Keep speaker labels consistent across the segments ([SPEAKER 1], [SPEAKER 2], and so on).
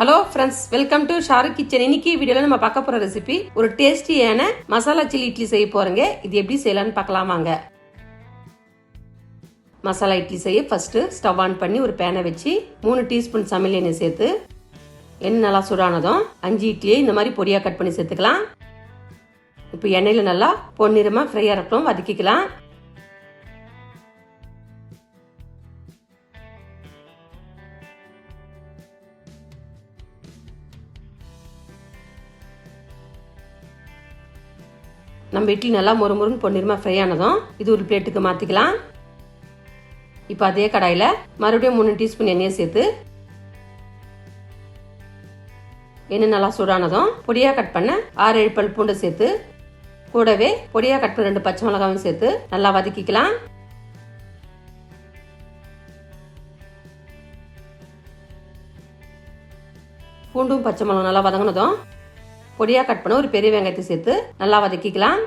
[SPEAKER 1] Hello friends welcome to Shahrukh kitchen இன்னைக்கு வீடியோல நம்ம பார்க்க போற ரெசிபி ஒரு டேஸ்டியான மசாலா சில்லி இட்லி செய்ய போறேங்க. இது எப்படி செய்யலாம்னு பார்க்கலாமாங்க மசாலா இட்லி செய்ய ஃபர்ஸ்ட் ஸ்டவ் ஆன் பண்ணி ஒரு பேனை வச்சு மூணு டீஸ்பூன் சமையல் எண்ணெய் சேர்த்து எண்ணெய் நல்லா சுடானதும் அஞ்சு இட்லியை இந்த மாதிரி பொடியாக கட் பண்ணி சேர்த்துக்கலாம். இப்போ எண்ணெயில் நல்லா பொன்னிறமாக ஃப்ரையாக இருக்கணும் வதக்கிக்கலாம். நம்ம இட்லி நல்லா மொறு மொறுன்னு பொன்னிறமாக ஃப்ரை ஆனதும் இது ஒரு பிளேட்டுக்கு மாற்றிக்கலாம் இப்போ அதே கடாயில் மறுபடியும் மூணு டீஸ்பூன் எண்ணெயை சேர்த்து எண்ணெய் நல்லா சூடானதும் பொடியாக கட் பண்ண ஆறு ஏழு பல் பூண்டை சேர்த்து கூடவே பொடியாக கட் பண்ண ரெண்டு பச்சை மிளகாவும் சேர்த்து நல்லா வதக்கிக்கலாம். பூண்டும் பச்சை மிளகா நல்லா வதங்கினதும் பொடியாக கட் பண்ண ஒரு பெரிய வெங்காயத்தை சேர்த்து நல்லா வதக்கிக்கலாம்.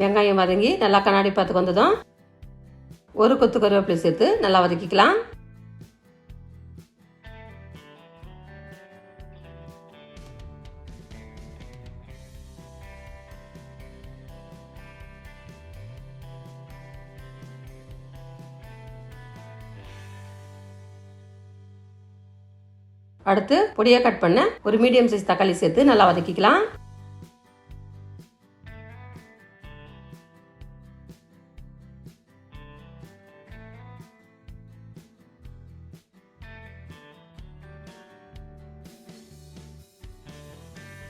[SPEAKER 1] வெங்காயம் வதங்கி நல்லா கண்ணாடி பார்த்து வந்ததும் ஒரு கொத்து கருவேப்பிலை சேர்த்து நல்லா வதக்கிக்கலாம். அடுத்து பொடியாக கட் பண்ண ஒரு மீடியம் சைஸ் தக்காளி சேர்த்து நல்லா வதக்கிக்கலாம்.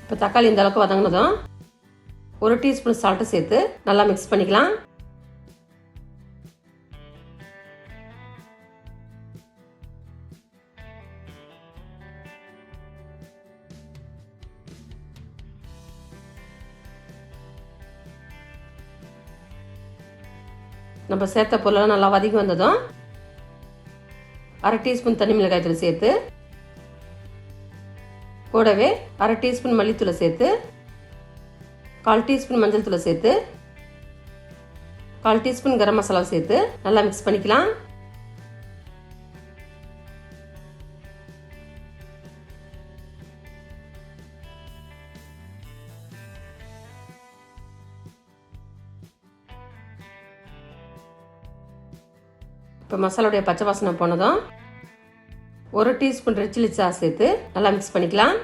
[SPEAKER 1] இப்போ தக்காளி இந்த அளவுக்கு வதங்கினதும் ஒரு டீஸ்பூன் சால்ட்டு சேர்த்து நல்லா மிக்ஸ் பண்ணிக்கலாம். நம்ம சேர்த்த பொருளெல்லாம் நல்லா வதக்கி வந்ததும் அரை டீஸ்பூன் தனி மிளகாய் தூள் சேர்த்து கூடவே அரை டீஸ்பூன் மல்லித்தூளை சேர்த்து கால் டீஸ்பூன் மஞ்சள் தூளை சேர்த்து கால் டீஸ்பூன் கரம் மசாலா சேர்த்து நல்லா மிக்ஸ் பண்ணிக்கலாம். இப்போ மசாலாவுடைய பச்சை வாசனை போனதும் ஒரு டீஸ்பூன் ரெட் சில்லி சாஸ் சேர்த்து நல்லா மிக்ஸ் பண்ணிக்கலாம்.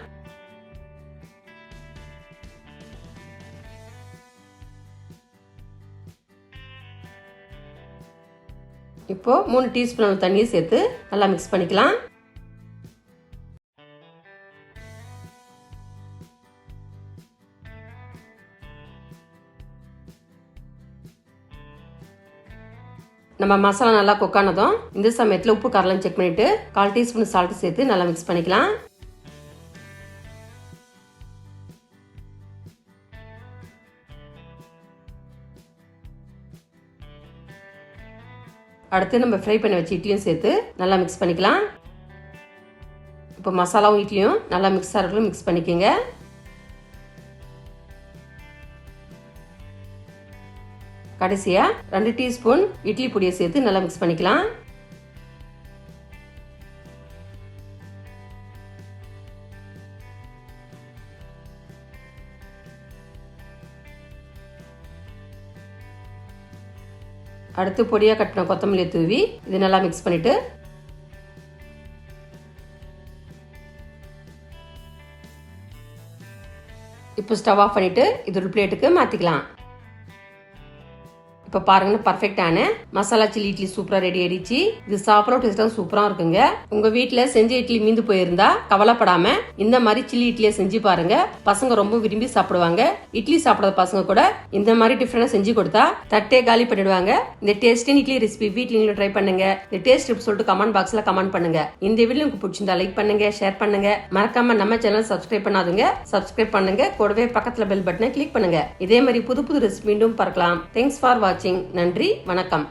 [SPEAKER 1] இப்போ மூணு டீஸ்பூன் தண்ணியை சேர்த்து நல்லா மிக்ஸ் பண்ணிக்கலாம். நம்ம மசாலா நல்லா கொக்கானதும் இந்த சமயத்தில் உப்பு காரெல்லாம் செக் பண்ணிட்டு கால் டீஸ்பூன் சால்ட் சேர்த்து நல்லா மிக்ஸ் பண்ணிக்கலாம். அடுத்து நம்ம ஃப்ரை பண்ணி வச்சு இட்லியும் சேர்த்து நல்லா மிக்ஸ் பண்ணிக்கலாம். இப்போ மசாலாவும் இட்லியும் நல்லா மிக்ஸ் ஆகிறதுக்கும் மிக்ஸ் பண்ணிக்கோங்க. கடைசியாக ரெண்டு டீஸ்பூன் இட்லி பொடியை சேர்த்து நல்லா மிக்ஸ் பண்ணிக்கலாம். அடுத்து பொடியாக கட்டின கொத்தமல்லியை தூவி இது நல்லா மிக்ஸ் பண்ணிவிட்டு இப்போ ஸ்டவ் ஆஃப் பண்ணிவிட்டு இது ஒரு பிளேட்டுக்கு மாற்றிக்கலாம் இப்போ பாருங்க பர்ஃபெக்டான மசாலா சில்லி இட்லி சூப்பரா ரெடி ஆயிடுச்சு. இது சாப்பிட டேஸ்டா சூப்பரா இருக்குங்க. உங்க வீட்டுல செஞ்ச இட்லி மீந்து போயிருந்தா கவலைப்படாம இந்த மாதிரி சில்லி இட்லியை செஞ்சு பாருங்க. பசங்க ரொம்ப விரும்பி சாப்பிடுவாங்க. இட்லி சாப்பிடாத பசங்க கூட இந்த மாதிரி டிஃப்ரெண்டா செஞ்சு கொடுத்தா தட்டே காலி பண்ணிடுவாங்க. இந்த டேஸ்டின் இட்லி ரெசிபி வீட்டில் நீங்களும் ட்ரை பண்ணுங்க. இந்த டேஸ்ட் சொல்லிட்டு கமெண்ட் பாக்ஸ்ல கமெண்ட் பண்ணுங்க. இந்த வீடியோ உங்களுக்கு பிடிச்சிருந்தா லைக் பண்ணுங்க ஷேர் பண்ணுங்க. மறக்காம நம்ம சேனல் சப்ஸ்கிரைப் பண்ணாதுங்க. சப்ஸ்கிரைப் பண்ணுங்க. கூடவே பக்கத்துல பெல் பட்டனை கிளிக் பண்ணுங்க. இதே மாதிரி புது புது ரெசிபி மீண்டும் பார்க்கலாம். தேங்க்ஸ் ஃபார் வாட்சிங். நன்றி. வணக்கம்.